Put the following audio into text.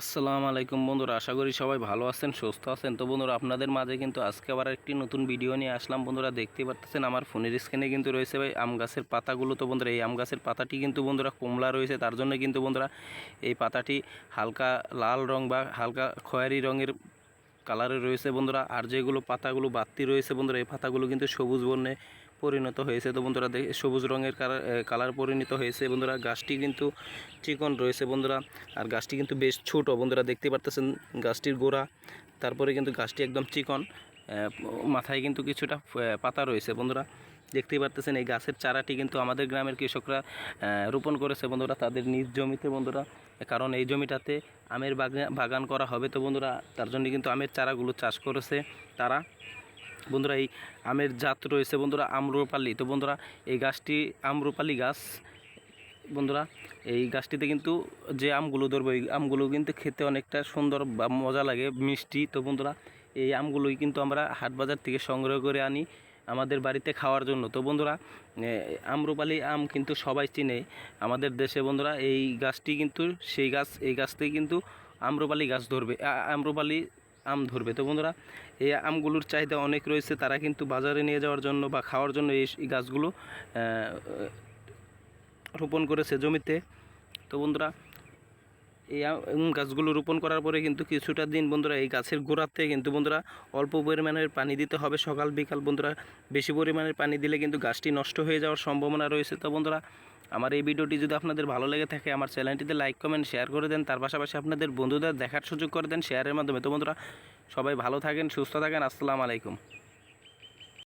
আসসালামু আলাইকুম বন্ধুরা, আশা করি সবাই ভালো আছেন, সুস্থ আছেন। তো বন্ধুরা, আপনাদের মাঝে কিন্তু আজকে আবার একটি নতুন ভিডিও নিয়ে আসলাম। বন্ধুরা, দেখতে পাচ্ছেন আমার ফোনের স্ক্রিনে কিন্তু রয়েছে ভাই আম গাছের পাতাগুলো। তো বন্ধুরা, এই আম গাছের পাতাটি কিন্তু বন্ধুরা কমলা রয়েছে, তার জন্য কিন্তু বন্ধুরা এই পাতাটি হালকা লাল রং বা হালকা খয়েরি রঙের কালারে রয়েছে বন্ধুরা। আর যেগুলো পাতাগুলো বাড়তি রয়েছে বন্ধুরা, এই পাতাগুলো কিন্তু সবুজ বর্ণে পরিণত হয়েছে। তো বন্ধুরা দেখে সবুজ রঙের কালার পরিণত হয়েছে। বন্ধুরা, গাছটি কিন্তু চিকন রয়েছে বন্ধুরা, আর গাছটি কিন্তু বেশ ছোট। বন্ধুরা, দেখতে পারতেছেন গাছটির গোড়া, তারপরে কিন্তু গাছটি একদম চিকন মাথায় কিন্তু কিছুটা পাতা রয়েছে বন্ধুরা। দেখতেই পারতেছেন এই গাছের চারাটি কিন্তু আমাদের গ্রামের কৃষকরা রোপণ করেছে বন্ধুরা, তাদের নিজ জমিতে বন্ধুরা, কারণ এই জমিটাতে আমের বাগা- বাগান করা হবে। তো বন্ধুরা, তার জন্য কিন্তু আমের চারাগুলো চাষ করেছে তারা। বন্ধুরা, এই আমের জাত রয়েছে বন্ধুরা আম্রপালি। তো বন্ধুরা, এই গাছটি আম্রপালি গাছ। বন্ধুরা, এই গাছটিতে কিন্তু যে আমগুলো ধরবো, এই আমগুলো কিন্তু খেতে অনেকটা সুন্দর বা মজা লাগে, মিষ্টি। তো বন্ধুরা, এই আমগুলোই কিন্তু আমরা হাট বাজার থেকে সংগ্রহ করে আনি আমাদের বাড়িতে খাওয়ার জন্য। তো বন্ধুরা আম্রপালি আম কিন্তু সবাই চিনে। আমাদের দেশে বন্ধুরা, এই গাছটি কিন্তু, সেই গাছ, এই গাছতেই কিন্তু আম্রপালি গাছ ধরবে। আম্রপালি আম ধরবে। তো বন্ধুরা, এই আমগুলোর চাহিদা অনেক রয়েছে। তারা কিন্তু বাজারে নিয়ে যাওয়ার জন্য বা খাওয়ার জন্য এই গাছগুলো রোপণ করেছে জমিতে। তো বন্ধুরা, এই গাছগুলো রোপণ করার পরে কিন্তু কিছুটা দিন বন্ধুরা এই গাছের গোড়াতে কিন্তু বন্ধুরা অল্প পরিমাণের পানি দিতে হবে। সকাল বিকাল বন্ধুরা বেশি পরিমাণের পানি দিলে কিন্তু গাছটি নষ্ট হয়ে যাওয়ার সম্ভাবনা রয়েছে। তো বন্ধুরা আমার এই ভিডিওটি যদি আপনাদের ভালো লেগে থাকে, আমার চ্যানেলটিতে লাইক কমেন্ট শেয়ার করে দেন। তার পাশাপাশি আপনাদের বন্ধুদের দেখার সুযোগ করে দেন শেয়ারের মাধ্যমে। তো বন্ধুরা, সবাই ভালো থাকেন, সুস্থ থাকেন। আসসালামু আলাইকুম।